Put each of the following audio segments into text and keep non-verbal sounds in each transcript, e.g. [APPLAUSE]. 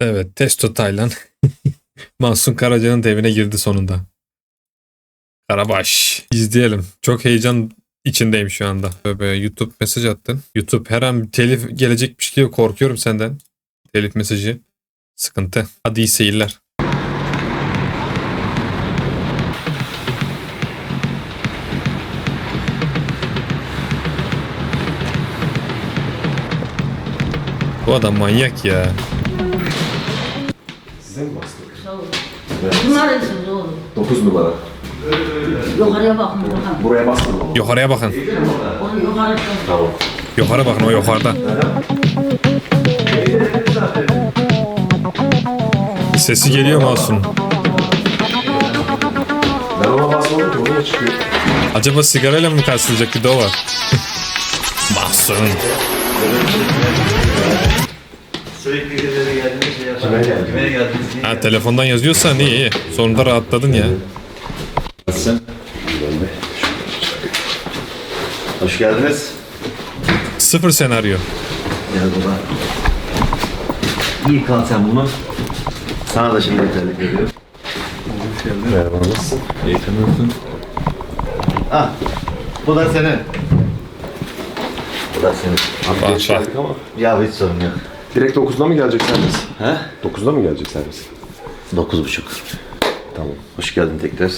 Evet, Testo Taylan. [LAUGHS] Mahsun Karaca'nın da evine girdi sonunda. Karabaş. İzleyelim. Çok heyecan içindeyim şu anda. Böyle YouTube mesaj attın. YouTube her an telif gelecekmiş diye korkuyorum senden. Telif mesajı. Sıkıntı. Hadi iyi seyirler. Bu adam manyak ya. Olun. Numarasınız oğlum. 9 numara. Yukarıya bakın buradan. Buraya ama. Yukarıya bakın. Onu yukarı. Tamam. Yukarı bakın o yukarıda. Sesi geliyor Mahsun. Ben ona basmadım ki oraya çıkıyor. Acaba sigarayla mı karşılayacak bir de o var. [LAUGHS] Mahsun. Sürekli geldiğinde şey yapar. Kime geldi? Kime geldiniz. Ha telefondan yazıyorsan iyi iyi. Sonunda rahatladın ya. Nasılsın? Hoş geldiniz. Sıfır senaryo. Gel baba. İyi kal sen bunu. Sana da şimdi yeterlik geldin. Merhaba nasılsın? İyi tanıyorsun. Ah, bu da senin. Bu da senin. Abi geldik ama. Ya hiç sorun yok. Direkt 9'da mı gelecek servis? He? 9'da mı gelecek servis? Dokuz buçuk. Tamam. Hoş geldin tekrar.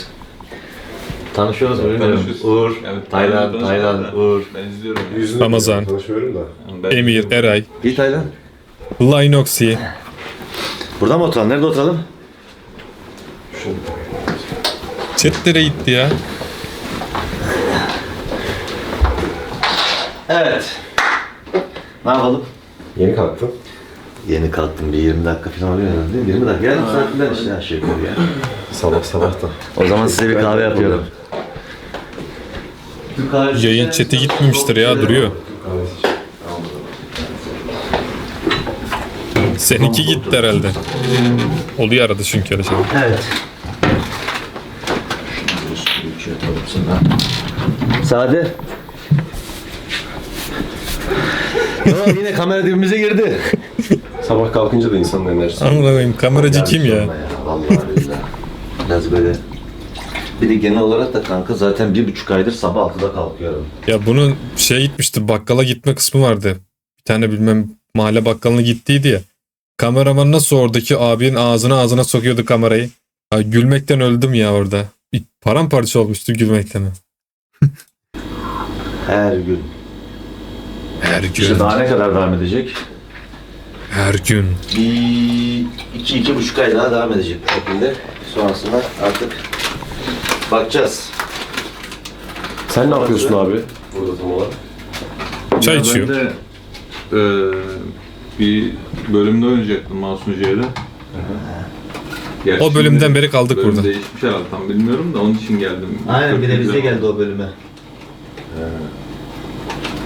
Tanışıyoruz mu bilmiyorum. Tanışıyoruz. Uğur, Evet, Taylan, tanışıyoruz Taylan. Uğur. Ben izliyorum. Yüzünü Ramazan. Tanışıyorum da. Ben Emir, Eray, İyi Taylan. Linoxy. Burada mı oturalım? Nerede oturalım? Chatlere gitti ya. Evet. Ne yapalım? Yeni kalktın. Yeni kalktım bir 20 dakika falan oluyor herhalde değil mi? 20 dakika. Yarım saat falan işte aşağı yukarı ya. Sabah sabah da. O zaman size bir kahve yapıyorum. Yayın chat'i gitmemiştir ya duruyor. Seninki gitti herhalde. Oluyor arada çünkü öyle şey. Evet. Sade. Tamam yine kamera dibimize girdi. Sabah kalkınca da insanın enerjisi. Amına koyayım kameracı kim ya? Vallahi billahi. [LAUGHS] Biraz böyle. Bir de genel olarak da kanka zaten bir buçuk aydır sabah 6'da kalkıyorum. Ya bunun şey gitmişti bakkala gitme kısmı vardı. Bir tane bilmem mahalle bakkalına gittiydi ya. Kameraman nasıl oradaki abinin ağzına ağzına sokuyordu kamerayı. Ha, gülmekten öldüm ya orada. Bir paramparça olmuştu gülmekten. Her gün. Her gün. İşte daha ne kadar devam edecek? Her gün. Bir iki, iki buçuk ay daha devam edecek bu şekilde. Sonrasında artık bakacağız. Sen ne yapıyorsun abi? Burada tam olarak. Çay Ya içiyor. Ben de eee, bir bölümde oynayacaktım Masum. Gerçi O bölümden beri kaldık bölüm burada. değişmiş herhalde tam bilmiyorum da onun için geldim. Aynen bir de bize geldi o bölüme.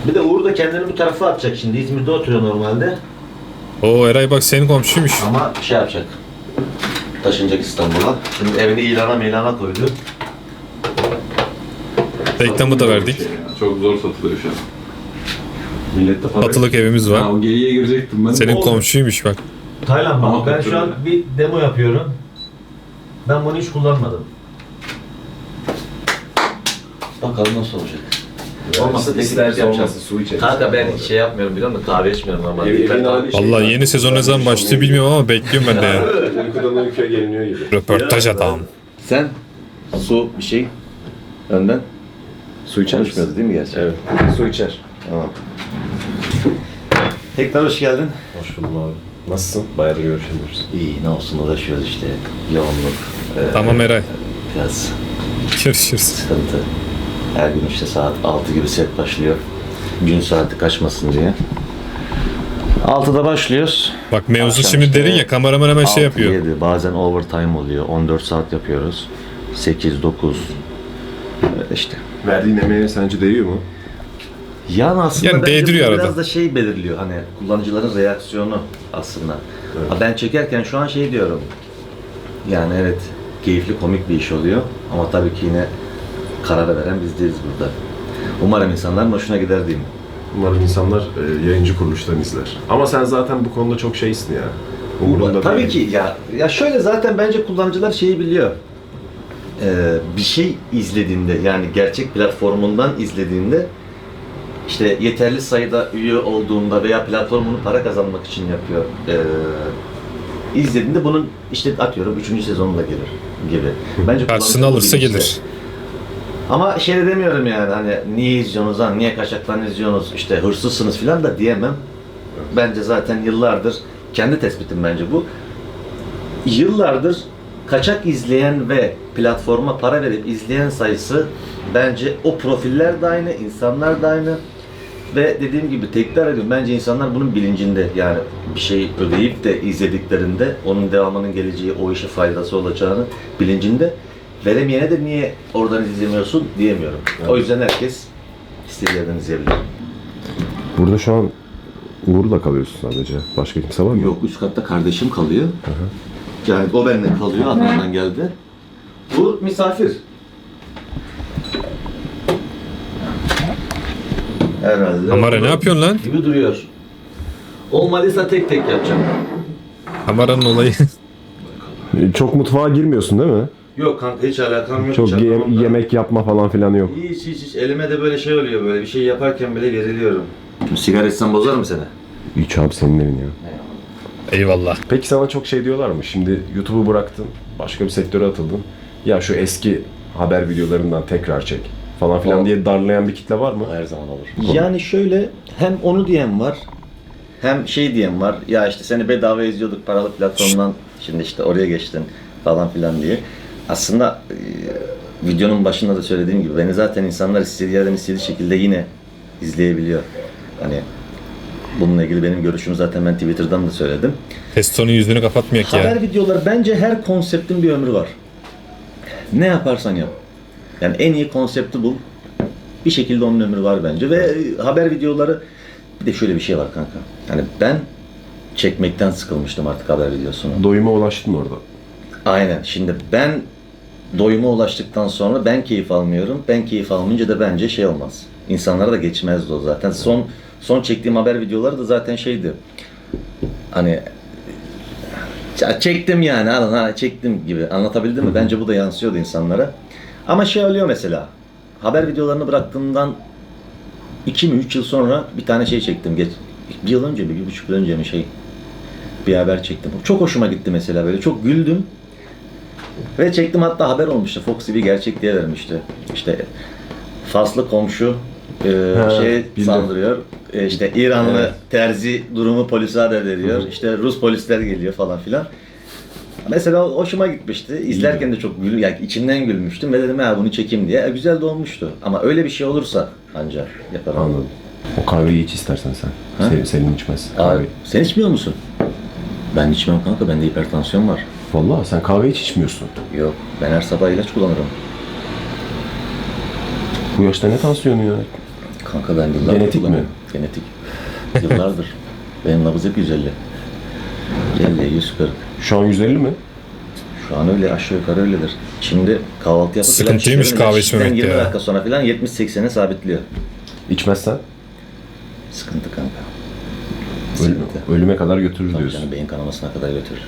Bir de Uğur da kendini bu tarafa atacak şimdi. İzmir'de oturuyor normalde. O Eray bak senin komşuymuş. Ama şey yapacak. Taşınacak İstanbul'a. Şimdi evini ilana milana koydu. Reklamı da verdik. Şey ya, Çok zor satılıyor şu an. Millette para. Atılık evimiz var. o geyiğe girecektim ben. Senin komşuymuş bak. Taylan Ama bak ben şu an bir demo yapıyorum. Ben bunu hiç kullanmadım. Bakalım nasıl olacak. İsterse yapacağız. olmazsa su içeriz. Kanka ben şey yapmıyorum biliyor musun? Kahve içmiyorum ama. Ev- evin şey- Allah yeni sezon ne zaman başlıyor bilmiyorum ama bekliyorum ben de ya. [LAUGHS] Uykudan uykuya geliniyor gibi. Röportaj adam. Sen su bir şey önden Su içer misin? konuşmuyordu değil mi gerçi? Evet. Su içer. Tamam. Tekrar hoş geldin. Hoş buldum abi. Nasılsın? Bayağı da görüşemiyoruz. İyi ne olsun uğraşıyoruz işte. Yoğunluk. e, Tamam Eray. Biraz Görüşürüz. sıkıntı. Her gün işte saat 6 gibi set başlıyor. Gün saati kaçmasın diye. 6'da başlıyoruz. Bak mevzu Akşam şimdi işte derin ya kameraman hemen şey 6, yapıyor. 7, bazen overtime oluyor. 14 saat yapıyoruz. 8, 9. Öyle işte. Verdiğin emeğe sence değiyor mu? Yani aslında Yani değdiriyor arada. biraz da şey belirliyor hani kullanıcıların reaksiyonu aslında. Ha, Ben çekerken şu an şey diyorum. Yani evet keyifli komik bir iş oluyor ama tabii ki yine kararı veren biz değiliz burada. Umarım insanların hoşuna gider diyeyim. Umarım insanlar e, yayıncı kuruluştan izler. Ama sen zaten bu konuda çok şeysin ya. Umurunda Tabii değil. ki ya ya şöyle zaten bence kullanıcılar şeyi biliyor. Ee, bir şey izlediğinde yani gerçek platformundan izlediğinde işte yeterli sayıda üye olduğunda veya platformunu para kazanmak için yapıyor. Ee, izlediğinde bunun işte atıyorum 3. sezonunda gelir gibi. Bence Karşısına kullanıcı alırsa bilinçte. gelir. Ama şey de demiyorum yani hani niye izliyorsunuz lan, niye kaçaktan izliyorsunuz, işte hırsızsınız falan da diyemem. Bence zaten yıllardır, kendi tespitim bence bu. Yıllardır kaçak izleyen ve platforma para verip izleyen sayısı bence o profiller de aynı, insanlar da aynı. Ve dediğim gibi tekrar ediyorum bence insanlar bunun bilincinde yani bir şey ödeyip de izlediklerinde onun devamının geleceği o işe faydası olacağını bilincinde veremeyene de niye oradan izlemiyorsun diyemiyorum. O yüzden herkes istediği yerden izleyebilir. Burada şu an Uğur'la kalıyorsun sadece. Başka kimse var mı? Yok üst katta kardeşim kalıyor. Yani o benimle kalıyor Adnan'dan geldi. Bu misafir. Herhalde. Kamera ne yapıyorsun lan? Gibi duruyor. Olmadıysa tek tek yapacağım. Kameranın olayı. Çok mutfağa girmiyorsun değil mi? Yok kanka hiç alakam yok. Çok hiç ye- yemek yapma falan filan yok. Hiç hiç hiç. Elime de böyle şey oluyor böyle bir şey yaparken bile geriliyorum. Sigara içsem bozar mı seni? Hiç abi senin evin ya. Eyvallah. Peki sana çok şey diyorlar mı? Şimdi YouTube'u bıraktın, başka bir sektöre atıldın. Ya şu eski haber videolarından tekrar çek falan filan diye darlayan bir kitle var mı? Her zaman olur. Yani şöyle hem onu diyen var hem şey diyen var. Ya işte seni bedava izliyorduk paralı platformdan şimdi işte oraya geçtin falan filan diye. Aslında e, videonun başında da söylediğim gibi beni zaten insanlar istediği yerden istediği şekilde yine izleyebiliyor. Hani bununla ilgili benim görüşümü zaten ben Twitter'dan da söyledim. Testo'nun yüzünü kapatmayak ya. Haber videoları bence her konseptin bir ömrü var. Ne yaparsan yap. Yani en iyi konsepti bul. Bir şekilde onun ömrü var bence ve e, haber videoları bir de şöyle bir şey var kanka. Yani ben çekmekten sıkılmıştım artık haber videosunu. Doyuma ulaştın orada. Aynen. Şimdi ben doyuma ulaştıktan sonra ben keyif almıyorum. Ben keyif almayınca da bence şey olmaz. İnsanlara da geçmezdi o zaten. Son son çektiğim haber videoları da zaten şeydi. Hani çektim yani ha çektim gibi anlatabildim mi? Bence bu da yansıyordu insanlara. Ama şey oluyor mesela. Haber videolarını bıraktığımdan 2 mi 3 yıl sonra bir tane şey çektim. Geç, bir yıl önce mi bir buçuk yıl önce mi şey bir haber çektim. Çok hoşuma gitti mesela böyle. Çok güldüm. Ve çektim hatta haber olmuştu. Fox TV gerçek diye vermişti. İşte Faslı komşu e, Ha, şey bildim. saldırıyor. E, işte İranlı Evet. terzi durumu polise haber veriyor. İşte Rus polisler geliyor falan filan. Mesela hoşuma gitmişti. İzlerken de çok gül, yani içimden gülmüştüm ve dedim ya bunu çekeyim diye. E, güzel de olmuştu. Ama öyle bir şey olursa ancak yaparım. Anladım. O kahveyi iç istersen sen. Ha? Senin, senin içmez. Abi, sen içmiyor musun? Ben içmem kanka. Bende hipertansiyon var. Vallahi sen kahve hiç içmiyorsun. Yok. Ben her sabah ilaç kullanırım. Bu yaşta ne tansiyonu ya? Kanka ben yıllardır Genetik mi? Genetik. Yıllardır. [LAUGHS] Benim nabız hep 150. 150, 140. Şu an 150 mi? Şu an öyle aşağı yukarı öyledir. Şimdi kahvaltı yapıp Sıkıntıymış kahve içmemek 20 ya. dakika sonra filan 70-80'e sabitliyor. İçmezsen Sıkıntı kanka. öl- Sıkıntı. ölüme kadar götürür Tabii diyorsun. canım beyin kanamasına kadar götürür.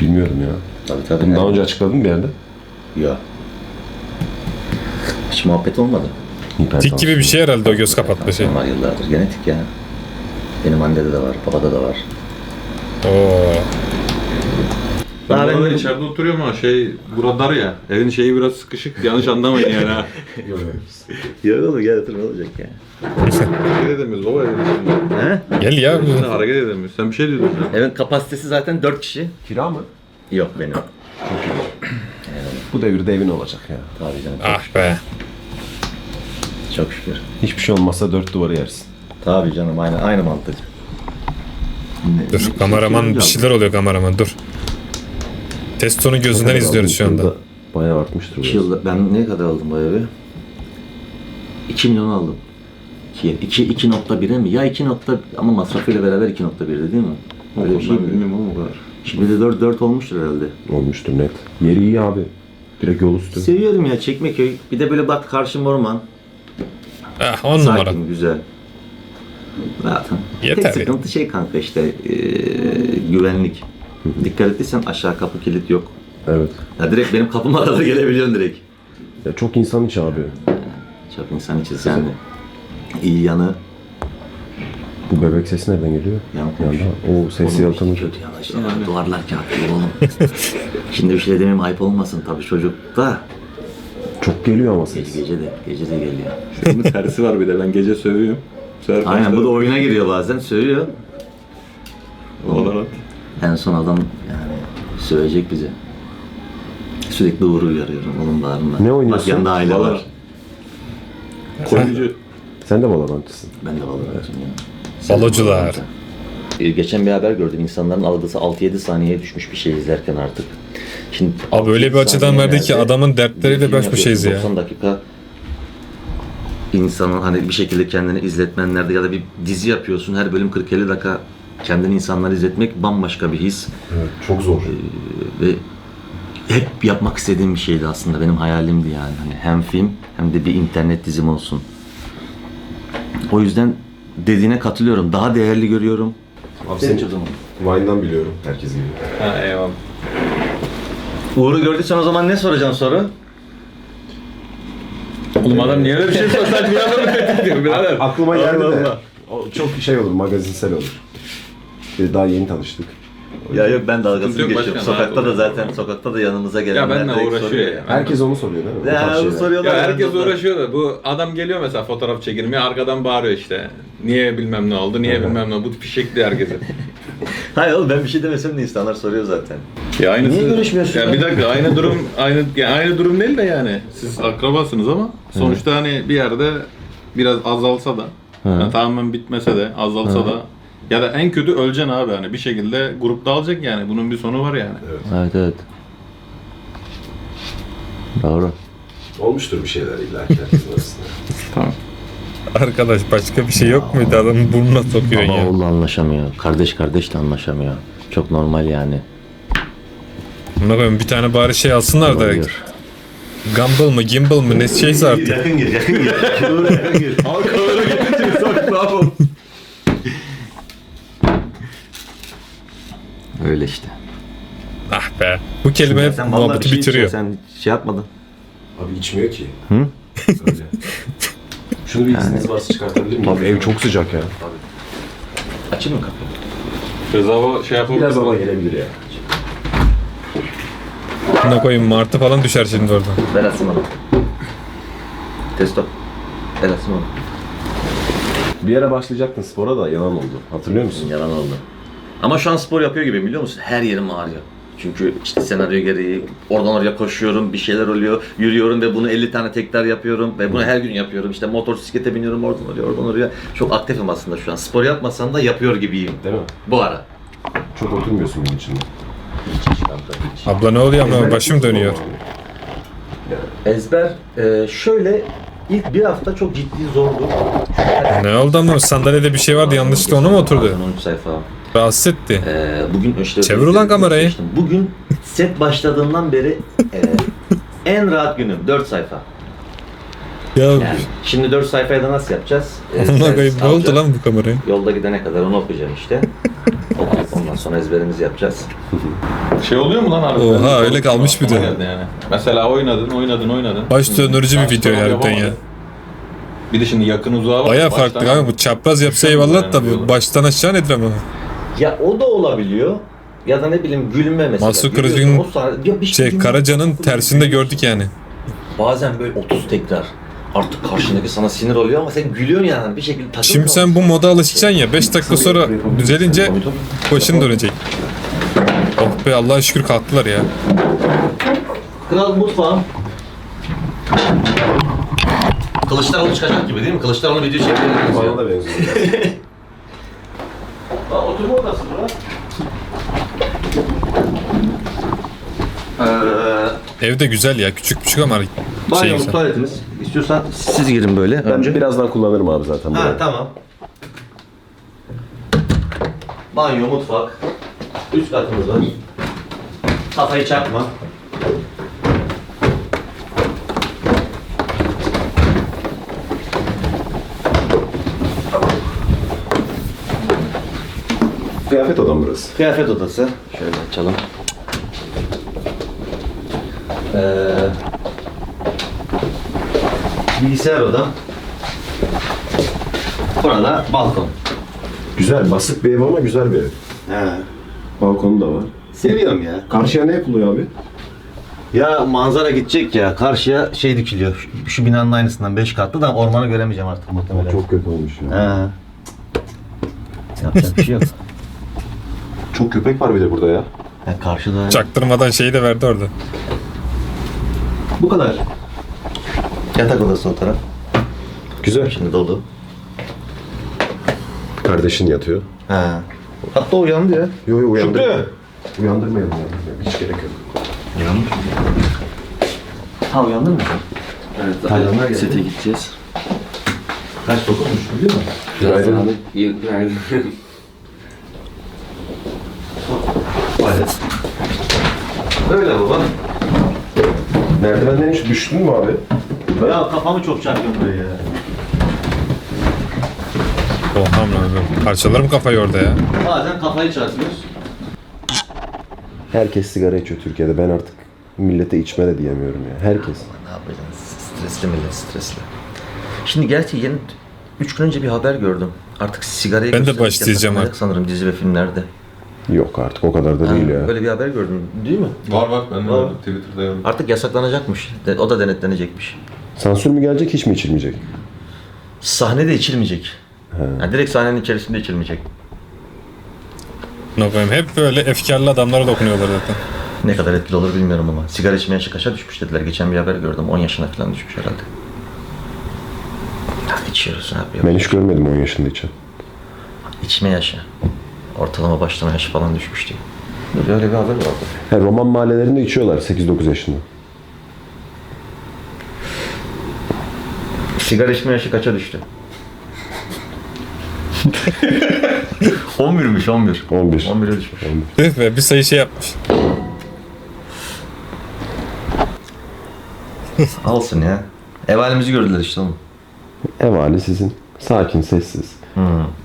Bilmiyorum ya. Tabii tabii. Bunu daha önce açıkladın mı bir yerde? Yok. Hiç muhabbet olmadı. Tik gibi bir şey herhalde o göz kapatma şey. Var yıllardır. Genetik ya. Benim annede de var, babada da var. Oo. Ben Daha ben- içeride oturuyorum ama şey burada dar ya. Evin şeyi biraz sıkışık. Yanlış anlamayın yani ha. [LAUGHS] Yok oğlum gel otur ne olacak ya. hareket edemiyoruz baba evin içinde. He? Gel ya. Sen hareket edemiyoruz. Sen bir şey diyordun sen. Evin kapasitesi zaten 4 kişi. Kira mı? Yok benim. Bu devirde evin olacak ya. Tabii canım. Ah be. Çok şükür. Hiçbir şey olmazsa dört duvarı yersin. Tabii canım aynı aynı mantık. Dur kameraman bir şeyler oluyor kameraman dur. Testo'nun gözünden izliyoruz şu anda. Bayağı artmıştır. 2 biraz. yılda ben ne kadar aldım bu evi? 2 milyon aldım. 2 2 2.1'e mi? Ya 2 nokta ama masrafıyla beraber 2.1'di değil mi? Öyle bir şey mi? bilmiyorum ama o kadar. Şimdi de 4 4 olmuştur herhalde. Olmuştur net. Yeri iyi abi. Direkt yol üstü. Seviyorum ya Çekmeköy. Bir de böyle bak karşım orman. Ah on numara. Sakin, güzel. Zaten. Yeter Tek ya. sıkıntı şey kanka işte eee, güvenlik. Dikkat ettiysen aşağı kapı kilit yok. Evet. Ya direkt benim kapıma [LAUGHS] kadar gelebiliyorsun direkt. Ya çok insan içi abi. Çok insan içiz yani. İyi yanı Bu bebek sesi nereden geliyor? Yankı. Yanda. O sesi Oğlum, yatanır. Kötü yana işte. Duvarlar kağıt oğlum. Şimdi bir şey demeyeyim ayıp olmasın tabii çocuk da. Çok geliyor ama Gece, ses. gece de gece de geliyor. Bunun tersi var bir de ben gece sövüyorum. Sefer Aynen bu da oyuna giriyor bazen söylüyor. En son adam yani sövecek bizi. Sürekli Uğur'u uyarıyorum oğlum bağırma. Ne oynuyorsun? Bak yanında aile var. Koyuncu. Sen de Valorant'çısın. Ben de Valorant'ım ya. Balocular. Ee, Geçen bir haber gördüm. İnsanların algısı 6-7 saniyeye düşmüş bir şey izlerken artık. Şimdi Abi öyle 6-7 bir açıdan verdi ki saniyelerde adamın bir dertleriyle film baş başayız ya. yapıyorsun, 90 dakika insanın hani bir şekilde kendini izletmenlerde ya da bir dizi yapıyorsun. Her bölüm 40-50 dakika kendini insanlara izletmek bambaşka bir his. Evet. Çok zor. Ve hep yapmak istediğim bir şeydi aslında. Benim hayalimdi yani. Hani hem film hem de bir internet dizim olsun. O yüzden dediğine katılıyorum. Daha değerli görüyorum. Abi seni o zaman. Vine'dan biliyorum. Herkes gibi. Ha eyvallah. Uğur'u gördüysen o zaman ne soracağım soru? Oğlum adam niye öyle bir şey sorsak bir adamı tetikliyor birader. Aklıma geldi Allah de. Allah. O çok şey olur, magazinsel olur. Bir daha yeni tanıştık. Ya yok ben dalgasını yok geçiyorum. başkan, Sokakta da zaten sokakta da yanımıza gelenler Ya benimle direkt uğraşıyor soruyor ya. Herkes onu soruyor değil mi? Bu Ya tarz bu şeyler. soruyorlar. Ya herkes yanımızda. uğraşıyor da bu adam geliyor mesela fotoğraf çekilmeye arkadan bağırıyor işte. Niye bilmem ne oldu, niye bilmem ne oldu. Bu fişekli herkese. [LAUGHS] Hayır oğlum ben bir şey demesem de insanlar soruyor zaten. Ya aynısı, Niye görüşmüyorsun Ya bir dakika aynı durum aynı ya aynı durum değil de yani. Siz akrabasınız ama sonuçta hani bir yerde biraz azalsa da yani tamamen bitmese de azalsa da ya da en kötü öleceksin abi hani bir şekilde grupta alacak yani. Bunun bir sonu var yani. Evet evet. Doğru. Olmuştur bir şeyler illa arasında. [LAUGHS] Tamam. Arkadaş başka bir şey yok muydu adamın burnuna sokuyorsun Ama ya. oğul anlaşamıyor. Kardeş kardeş de anlaşamıyor. Çok normal yani. Buna koyayım bir tane bari şey alsınlar da Oluyor. Gumball mı gimbal mı ne şeyse artık. Yakın gir, yakın gir. Uğur'a yakın gir. [LAUGHS] Öyle işte. Ah be. Bu kelime Sen vallahi bir muhabbeti şey bitiriyor. içiyorsun, Sen şey yapmadın. Abi içmiyor ki. Hı? Öyle. Şunu bir izniniz varsa çıkartabilir miyim? Abi ev çok sıcak ya. Açayım mı kapıyı? Rezava şey yapabilir. Biraz hava gelebilir ya. Buna koyayım martı falan düşer şimdi oradan. Ver Asım onu. Testo. Ver Asım onu. Bir yere başlayacaktın spora da yalan oldu. Hatırlıyor musun? Yalan oldu. Ama şu an spor yapıyor gibi biliyor musun? Her yerim ağrıyor. Çünkü işte senaryo gereği oradan oraya koşuyorum, bir şeyler oluyor, yürüyorum ve bunu 50 tane tekrar yapıyorum ve bunu her gün yapıyorum. İşte motosiklete biniyorum oradan oraya, oradan oraya. Çok aktifim aslında şu an. Spor yapmasam da yapıyor gibiyim Değil mi? bu ara. Çok oturmuyorsun bunun içinde. Abla ne oluyor ama başım dönüyor. Ezber e, şöyle ilk bir hafta çok ciddi zordu. Ne oldu ama sandalyede bir şey vardı yanlışlıkla ona mı oturdu? Bazen 13 sayfa. Rahatsız etti. Ee, bugün işte Çevir ulan kamerayı. Bugün set başladığından beri e, en rahat günüm 4 sayfa. Ya Yani şimdi 4 sayfayı da nasıl yapacağız? [LAUGHS] Ee, koyayım ne alacağız. oldu lan bu kameraya? Yolda gidene kadar onu okuyacağım işte. [LAUGHS] Okuyup ondan sonra ezberimizi yapacağız. Şey oluyor mu lan abi? Oha, öyle kalmış bir de. Geldi Yani. Mesela oynadın, oynadın, oynadın. Baş döndürücü bir video harbiden ya. yapamadın. Bir de şimdi yakın uzağa var. Baya Baştan- farklı kanka bu çapraz yapsa eyvallah da bu baştan aşağı nedir ama? Ya o da olabiliyor. Ya da ne bileyim gülme mesela. O sahne- ya bir Şey Karaca'nın tersinde gördük yani. Bazen böyle 30 tekrar. Artık karşındaki sana sinir oluyor ama sen gülüyorsun yani bir şekilde takıl Şimdi sen bu moda alışacaksın ya 5 dakika sonra düzelince başın dönecek. Oh be Allah'a şükür kalktılar ya. Kral mutfağım. Kılıçdaroğlu çıkacak gibi değil mi? Kılıçdaroğlu video çekiyor. Bana da benziyor. [LAUGHS] Aa, oturma odası bura. Ee, Ev de güzel ya küçük küçük ama şey banyomuz, güzel. tuvaletimiz. İstiyorsan siz girin böyle Ben önce. birazdan kullanırım abi zaten. Ha burayı. tamam. Banyo, mutfak. Üst katımız var. Kafayı çakma. Kıyafet odam burası. Kıyafet odası. Şöyle açalım. Ee, bilgisayar odam. Burada balkon. Güzel, basık bir ev ama güzel bir ev. He. Balkonu da var. Seviyorum ya. Karşıya ne yapılıyor abi? Ya manzara gidecek ya. Karşıya şey dikiliyor. Şu, şu binanın aynısından 5 katlı da ormanı göremeyeceğim artık muhtemelen. Çok kötü olmuş ya. He. Yapacak bir şey yok. Çok köpek var bir de burada ya. Ya karşıda... Çaktırmadan şeyi de verdi orada. Bu kadar. Yatak odası o taraf. Güzel. Şimdi dolu. Kardeşin yatıyor. He. Hatta uyandı ya. Yo yo uyandır. Şükrü! Uyandırmayalım ya. Hiç gerek yok. Ha uyandın mı? Evet, Taylanlar sete gideceğiz. Kaç dokunmuş biliyor musun? Günaydın. Günaydın. Öyle baba. Merdivenden hiç düştün mü abi? Ya kafamı çok çarpıyor buraya ya. Oha lan. Parçalarım kafayı orada ya. Bazen kafayı çarpıyoruz. Herkes sigara içiyor Türkiye'de. Ben artık millete içme de diyemiyorum ya. Herkes. Ne yapacaksın? Stresli millet stresli. Şimdi gerçi yeni 3 gün önce bir haber gördüm. Artık sigarayı Ben de başlayacağım artık. sanırım dizi ve filmlerde. Yok artık o kadar da değil ya. Böyle bir haber gördüm değil mi? Var var ben de Var. gördüm, Twitter'da gördüm. Artık yasaklanacakmış. De- O da denetlenecekmiş. Sansür mü gelecek hiç mi içilmeyecek? Sahnede içilmeyecek. Yani direkt sahnenin içerisinde içilmeyecek. Ne koyayım? Hep böyle efkarlı adamlara dokunuyorlar zaten. Ne kadar etkili olur bilmiyorum ama. Sigara içme yaşı kaça düşmüş dediler. Geçen bir haber gördüm. 10 yaşına falan düşmüş herhalde. Ya içiyoruz ne yapıyor? Ben hiç görmedim 10 yaşında içen. İçme yaşı. Ortalama başlama yaşı falan düşmüş diye. Böyle öyle bir haber vardı. He, roman mahallelerinde içiyorlar 8-9 yaşında. Sigara içme yaşı kaça düştü? 11'miş 11. 11. 11'e düşmüş. Tüh be bir sayı şey yapmış. Alsın ya. Ev halimizi gördüler işte oğlum. Ev hali sizin. Sakin, sessiz.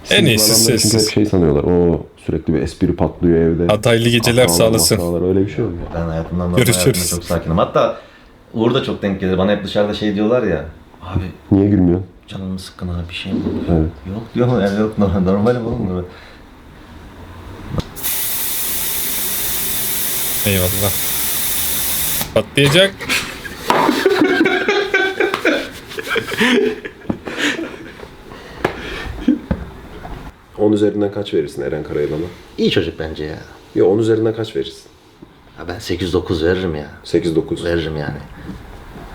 Sizin En iyisi adamlar çünkü sessiz. hep şey sanıyorlar. O sürekli bir espri patlıyor evde. Hataylı geceler sağlasın. mahkahalar, Öyle bir şey olmuyor. Ben hayatımdan normal Görüşürüz. hayatımda çok sakinim. Hatta Uğur da çok denk gelir. Bana hep dışarıda şey diyorlar ya. Abi Niye gülmüyorsun? canın mı sıkkın abi bir şey mi? Evet. Yok diyorum yani yok normal, normalim oğlum. Normal. Eyvallah. Patlayacak. [LAUGHS] On üzerinden kaç verirsin Eren Karayalan'a? İyi çocuk bence ya. Yo 10 üzerinden kaç verirsin? Ha ben 8-9 veririm ya. 8-9. Veririm yani.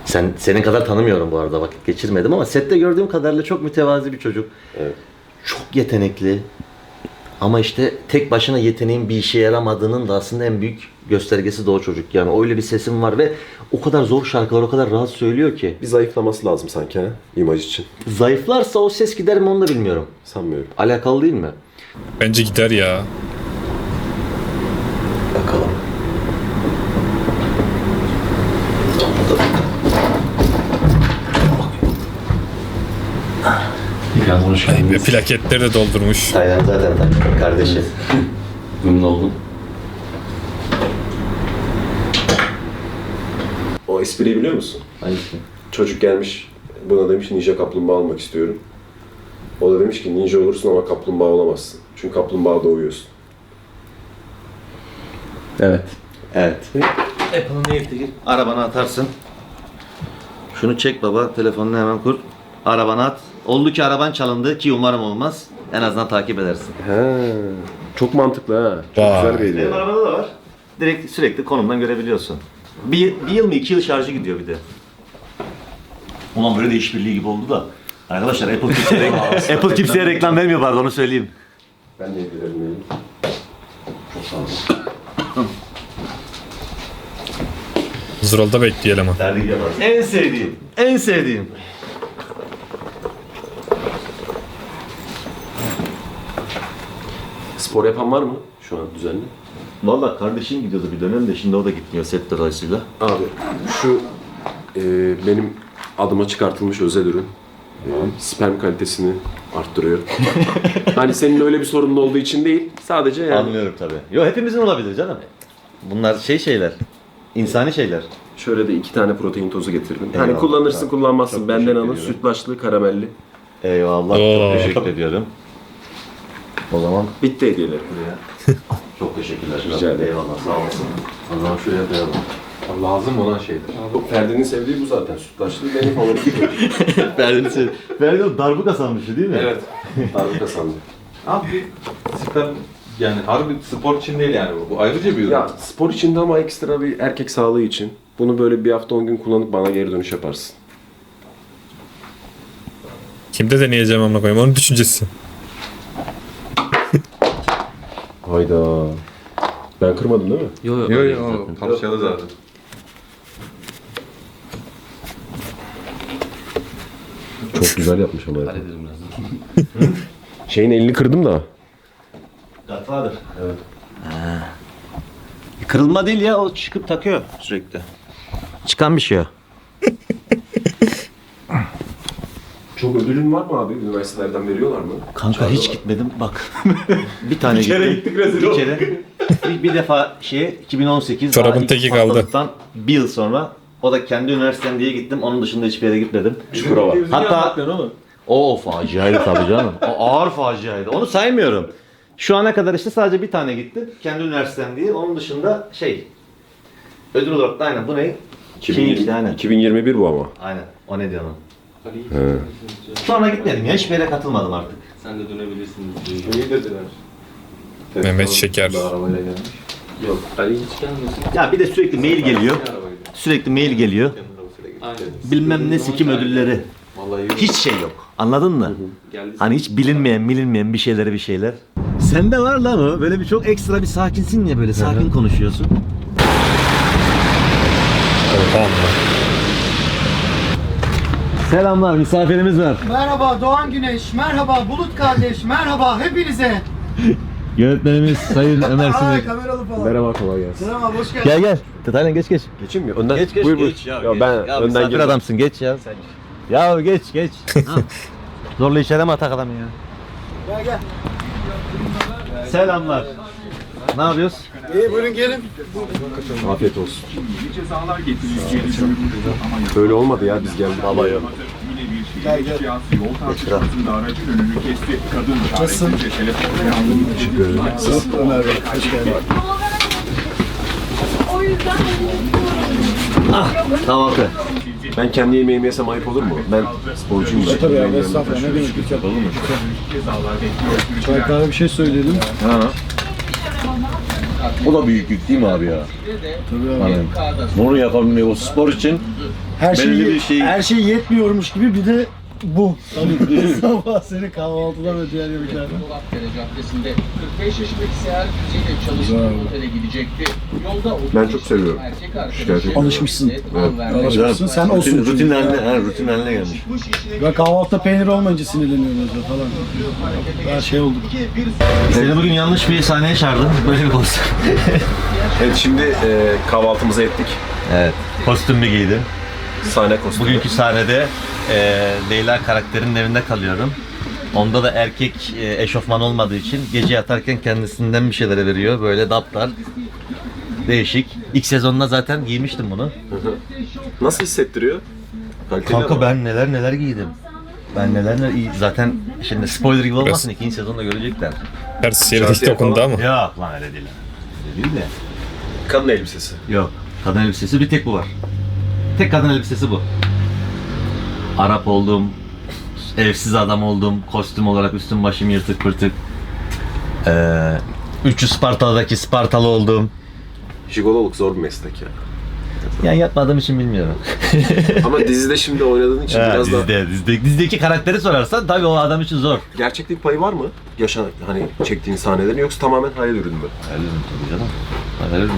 Sen senin kadar tanımıyorum bu arada vakit geçirmedim ama sette gördüğüm kadarıyla çok mütevazi bir çocuk. Evet. Çok yetenekli. Ama işte tek başına yeteneğin bir işe yaramadığının da aslında en büyük göstergesi de o çocuk. Yani öyle bir sesim var ve o kadar zor şarkılar o kadar rahat söylüyor ki. Bir zayıflaması lazım sanki ha? İmaj için. Zayıflarsa o ses gider mi onu da bilmiyorum. Sanmıyorum. Alakalı değil mi? Bence gider ya. Bakalım. İlhan hoş geldiniz. plaketleri de doldurmuş. Taylan zaten kardeşi. Memnun oldum. O espriyi biliyor musun? Hangisi? Çocuk gelmiş buna demiş ninja kaplumbağa almak istiyorum. O da demiş ki ninja olursun ama kaplumbağa olamazsın. Çünkü kaplumbağa doğuyorsun. Evet. Evet. Apple'ın neydi gir? Arabana atarsın. Şunu çek baba, telefonunu hemen kur. Arabana at. Oldu ki araban çalındı ki umarım olmaz. En azından takip edersin. He. Çok mantıklı ha. Çok Vay. güzel bir hediye. Benim arabada da var. Direkt sürekli konumdan görebiliyorsun. Bir, bir yıl mı iki yıl şarjı gidiyor bir de. Ulan böyle de işbirliği gibi oldu da. Arkadaşlar Apple [LAUGHS] kimseye, Apple kimseye reklam vermiyor pardon onu söyleyeyim. Ben de vereyim. Çok sağ olun. Zrolda bekleyelim ama. Yapar. En sevdiğim, en sevdiğim. Spor yapan var mı şu an düzenli? Valla kardeşim gidiyordu bir dönem de şimdi o da gitmiyor set dolayısıyla. Abi şu e, benim adıma çıkartılmış özel ürün. E, sperm kalitesini arttırıyor. [LAUGHS] hani senin öyle bir sorunun olduğu için değil. Sadece yani Anlıyorum tabii. Yo hepimizin olabilir canım. Bunlar şey şeyler. insani şeyler. şöyle de iki tane protein tozu getirdim. Eyvallah. hani kullanırsın Çok kullanmazsın. Benden teşekkür alın. ediyorum. Sütlaçlı, karamelli. Eyvallah. Çok teşekkür ediyorum. O zaman Bitti hediyeler. [LAUGHS] çok teşekkürler. Rica ederim. Eyvallah sağ olasın. O zaman şuraya koyalım. Lazım olan şeydir. Bu Ferdi'nin sevdiği bu zaten. Sütlaçlı benim favorim. [LAUGHS] Ferdi'nin sev... Ferdi o darbuka sanmıştı değil mi? Evet. Darbuka sandı. Abi siper yani harbi spor için değil yani bu. Bu ayrıca bir ürün. Ya spor içinde ama ekstra bir erkek sağlığı için. Bunu böyle bir hafta 10 gün kullanıp bana geri dönüş yaparsın. Kimde deneyeceğim amına koyayım onun düşüncesi. Hayda. Ben kırmadım değil mi? Yo yo. Yo öyle yo zaten. parçalı zaten. Çok güzel yapmış ama. Hallederim birazdan. [LAUGHS] Şeyin elini kırdım da. Godfather. Evet. Kırılma değil ya o çıkıp takıyor sürekli. Çıkan bir şey o. Çok ödülün var mı abi? Üniversitelerden veriyorlar mı? Kanka hiç gitmedim bak. [LAUGHS] bir tane gittim. bir kere. Bir, bir defa şeye 2018 Çorabın daha ilk teki kaldı. bir yıl sonra o da kendi üniversitem diye gittim. Onun dışında hiçbir yere gitmedim. Çukurova. Hatta o faciaydı tabii canım. O ağır faciaydı. Onu saymıyorum. Şu ana kadar işte sadece bir tane gittim. Kendi üniversitem diye. Onun dışında şey ödül olarak da aynen bu ne? Şey işte aynen. 2021 bu ama. Aynen. O ne diyorsun? He. Sonra gitmedim ya. Hiçbir yere katılmadım artık. Sen de dönebilirsin. İyi dediler. Mehmet Şeker. Arabayla gelmiş. Yok. Ali hiç gelmiyorsun. Ya bir de sürekli mail geliyor. Sürekli mail geliyor. Bilmem ne sikim ödülleri. Hiç şey yok. Anladın mı? Hani hiç bilinmeyen, bilinmeyen bir şeyleri bir şeyler. Sende var lan o. Böyle bir çok ekstra bir sakinsin ya böyle sakin konuşuyorsun. Tamam. Selamlar misafirimiz var. Merhaba Doğan Güneş, merhaba Bulut kardeş, merhaba hepinize. Yönetmenimiz Sayın [LAUGHS] Ömer Ay kameralı falan. Merhaba kolay gelsin. Selam abi hoş geldin. Gel gel. Detayla geç geç. Geçeyim mi? Önden. Geç geç buyur, geç buyur. ya. Ya, ben ya, önden misafir adamsın geç ya. Ya geç geç. Ha. Zorla işe mi atak adamı ya? Gel gel. Selamlar. Ne yapıyoruz? İyi buyurun gelin. Afiyet olsun. Böyle olmadı ya biz geldik. Baba yok. Gel. Nasılsın? Ömer Bey hoş geldin. Kahvaltı. Ben kendi yemeğimi yesem ayıp olur mu? Ben sporcuyum da. Tabii abi estağfurullah ne demek yapalım mı? Kahve bir şey söyleyelim. O da büyüklük değil mi abi ya? Tabii abi. Hani bunu yapabilmek o spor için Her şey, belli bir şey- her şey yetmiyormuş gibi bir de bu. Tabii [LAUGHS] sabah seni kahvaltıdan ve diğer yemeklerden. Dolapdere Caddesi'nde 45 yaşındaki seyahat yüzüyle çalıştığı otele gidecekti. Yolda Ben çok seviyorum. Erkek Şikayet Alışmışsın. Evet. Alışmışsın. Sen rutin, olsun. rutin haline, ha, rutin haline gelmiş. Ben kahvaltıda peynir olmayınca sinirleniyorum mesela falan. Her şey oldu. Seni bugün yanlış bir sahneye çağırdım. Böyle bir kostüm. Evet şimdi e, kahvaltımızı ettik. evet. Kostümü giydim. Sahne kostümü. Bugünkü sahnede e, Leyla karakterinin evinde kalıyorum. Onda da erkek e, eşofman olmadığı için gece yatarken kendisinden bir şeylere veriyor. Böyle daptar. Değişik. İlk sezonda zaten giymiştim bunu. Nasıl hissettiriyor? Kaliteli Kanka ama. ben neler neler giydim. Ben neler neler zaten şimdi spoiler gibi olmasın ikinci sezonda görecekler. Ters yere Şahsiye dokundu ama. Yok lan öyle değil. Öyle değil de. Kadın elbisesi. Yok. Kadın elbisesi bir tek bu var. Tek kadın elbisesi bu. Arap oldum, evsiz adam oldum, kostüm olarak üstüm başım yırtık pırtık. Ee, 300 Spartalı'daki Spartalı oldum. Jigololuk zor bir meslek ya. Yani yapmadığım için bilmiyorum. [LAUGHS] Ama dizide şimdi oynadığın için Ha, biraz dizide, dizide, dizdeki karakteri sorarsan tabii o adam için zor. gerçeklik payı var mı? Yaşan hani çektiğin sahnelerin yoksa tamamen hayal ürünü mü? Veririm tabii canım. Ben veririm.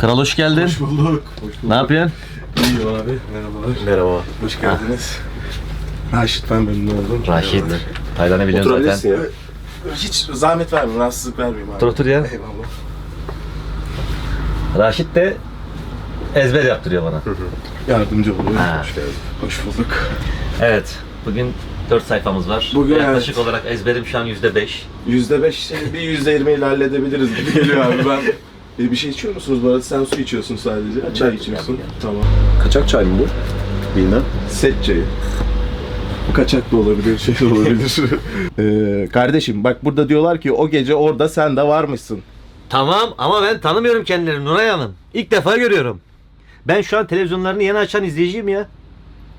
Kral hoş geldin. Hoş bulduk. Ne yapıyorsun? İyiyim abi. Merhabalar. Merhaba. Hoş geldiniz. Raşit ben memnun oldum. Raşit. Taylan'ı biliyorsun zaten. ya. Hiç zahmet vermeyin, rahatsızlık vermeyeyim abi. Otur otur ya. Eyvallah. Raşit de ezber yaptırıyor bana. Yardımcı oluyor. Ha. Hoş geldin. Hoş bulduk. Evet. Bugün 4 sayfamız var. Bugün Yaklaşık evet. olarak ezberim şu an %5. %5 şey, bir %20 ile halledebiliriz gibi geliyor abi ben. E, bir şey içiyor musunuz bu arada? Sen su içiyorsun sadece. Çay içiyorsun. Tamam. Kaçak çay mı bu? Bilmem. Set çayı. Bu kaçak da olabilir, şey de olabilir. ee, [LAUGHS] kardeşim bak burada diyorlar ki o gece orada sen de varmışsın. Tamam ama ben tanımıyorum kendilerini Nuray Hanım. İlk defa görüyorum. Ben şu an televizyonlarını yeni açan izleyiciyim ya.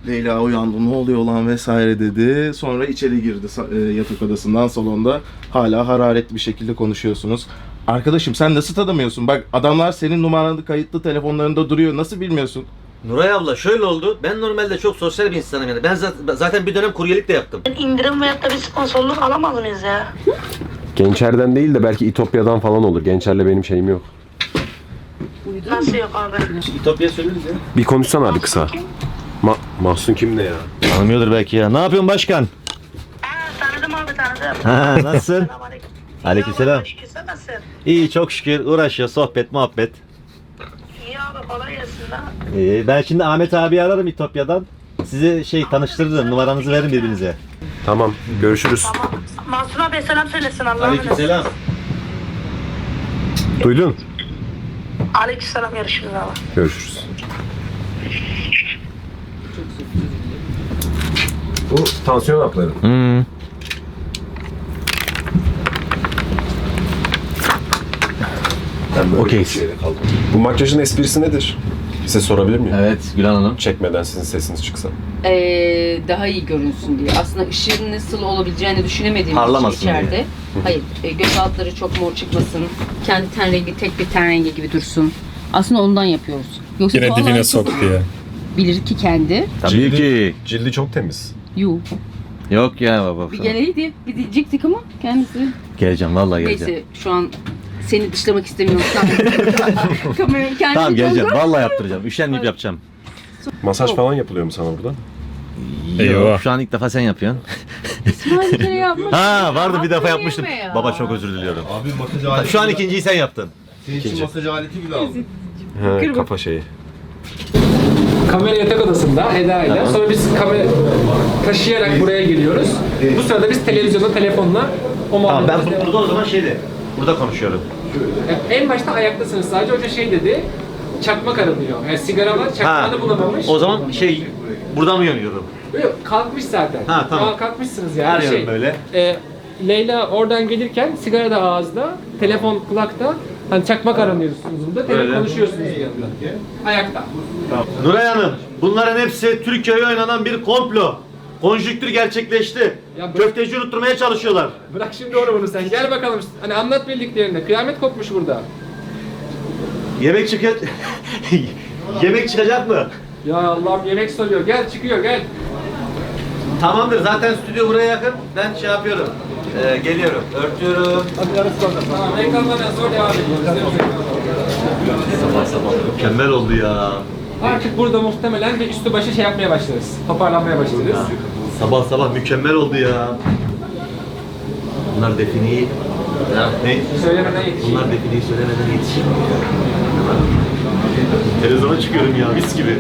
Leyla uyandı ne oluyor lan vesaire dedi. Sonra içeri girdi e, yatak odasından salonda. Hala hararetli bir şekilde konuşuyorsunuz. Arkadaşım sen nasıl tanımıyorsun? Bak adamlar senin numaranı kayıtlı telefonlarında duruyor. Nasıl bilmiyorsun? Nuray abla şöyle oldu. Ben normalde çok sosyal bir insanım yani. Ben zat- zaten bir dönem kuryelik de yaptım. İndirim veyahut da bir sponsorluk alamaz mıyız ya? Gençerden değil de belki İtopya'dan falan olur. Gençerle benim şeyim yok. Nasıl yok abi? İtopya söyleriz ya. Bir konuşsana abi kısa. Ma Mahsun kim ne ya? Tanımıyordur belki ya. Ne yapıyorsun başkan? Ha, tanıdım abi tanıdım. Ha nasılsın? Aleykümselam. Nasılsın? İyi çok şükür uğraşıyor sohbet muhabbet. İyi abi kolay gelsin lan. Ee, ben şimdi Ahmet abi ararım İtopya'dan. Sizi şey tanıştırırım. Numaranızı verin birbirinize. Tamam görüşürüz. Tamam. Mansur abi selam söylesin Allah'a. Aleykümselam. Duydun? Aleykümselam görüşürüz abi. Görüşürüz. Bu tansiyon hapları. Hmm. Ben böyle Okey. bir şeyle kaldım. Bu makyajın esprisi nedir? Size sorabilir miyim? Evet Gülan Hanım. Çekmeden sizin sesiniz çıksa. Ee, daha iyi görünsün diye. Aslında ışığın nasıl olabileceğini düşünemediğim Parlamasın için içeride. Hayır, e, göz altları çok mor çıkmasın. Kendi ten rengi tek bir ten rengi gibi dursun. Aslında ondan yapıyoruz. Yoksa Yine vallahi dibine çok soktu ya. Bilir ki kendi. Tabii Cildi- ki. Cildi çok temiz. Yuh. Yok ya baba. Bir geleydi, bir diyecektik ama kendisi. Geleceğim vallahi geleceğim. Neyse şu an seni dışlamak istemiyorum. [LAUGHS] Kamerayı kendini Tamam geleceğim. Vallahi yaptıracağım. Üşenmeyip yapacağım. Masaj falan yapılıyor mu sana burada? Eyvah. Yok, şu an ilk defa sen yapıyorsun. İsmail bir kere yapmış. Ha vardı bir defa Hakkını yapmıştım. yeme ya. Baba çok özür diliyorum. Abi masaj Şu an ikinciyi sen yaptın. He, kafa şeyi. Kamera yatak odasında Eda ile. Sonra biz kamera taşıyarak buraya geliyoruz. Bu sırada biz televizyonda, telefonla o Tamam ben muhabbeti- burada o zaman şeydi. Burada konuşuyorum. En başta ayaktasınız sadece. Hoca şey dedi, çakmak aranıyor. Yani sigara var, çakmağını bulamamış. O zaman şey buradan mı yanıyorum? Yok, kalkmış zaten. Ha, tamam. Aa, kalkmışsınız yani. Her şey, yanım böyle. e, Leyla oradan gelirken sigara da ağızda, telefon kulakta. Hani çakmak aranıyorsunuz da, telefon Öyle. konuşuyorsunuz bir yandan. Ayakta. Nuray Hanım, bunların hepsi Türkiye'ye oynanan bir komplo. Konjüktür gerçekleşti. Ya bu- Köfteci unutturmaya çalışıyorlar. Bırak şimdi onu bunu sen. Gel bakalım. Hani anlat bildiklerini. Kıyamet kopmuş burada. Yemek çıkıyor. [LAUGHS] Yemek çıkacak mı? Ya Allah'ım yemek soruyor. Gel çıkıyor gel. Tamamdır. Zaten stüdyo buraya yakın. Ben şey yapıyorum. Ee, geliyorum. Örtüyorum. Tamam ekranlardan sonra devam ediyoruz. Mükemmel oldu ya. Artık burada muhtemelen bir üstü başı şey yapmaya başlarız. Toparlanmaya başlarız. Sabah sabah mükemmel oldu ya. Bunlar defineyi... Ya, ne? Söylemeden yetişeyim. Bunlar defineyi söylemeden yetişiyor. Televizyona çıkıyorum ya mis gibi.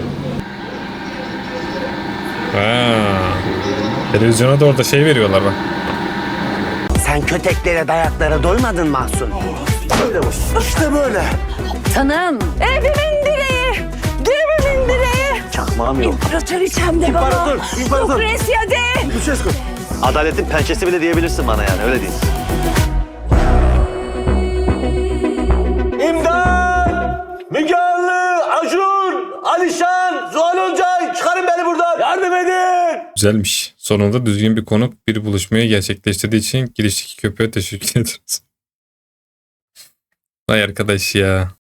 Ha. Televizyona da orada şey veriyorlar bak. Sen köteklere dayaklara doymadın Mahsun. Böyle. İşte böyle. Tanım. Evimin direği. Çakmağım yok. İmparatoriçem de baba. İmparator, imparator. Lucrezia de. Lucescu. Adaletin pençesi bile diyebilirsin bana yani öyle değil. İmdat! Müge Anlı, Acun, Alişan, Zuhal Olcay çıkarın beni buradan. Yardım edin. Güzelmiş. Sonunda düzgün bir konuk bir buluşmayı gerçekleştirdiği için girişteki köpeğe teşekkür [LAUGHS] ederiz. Vay arkadaş ya.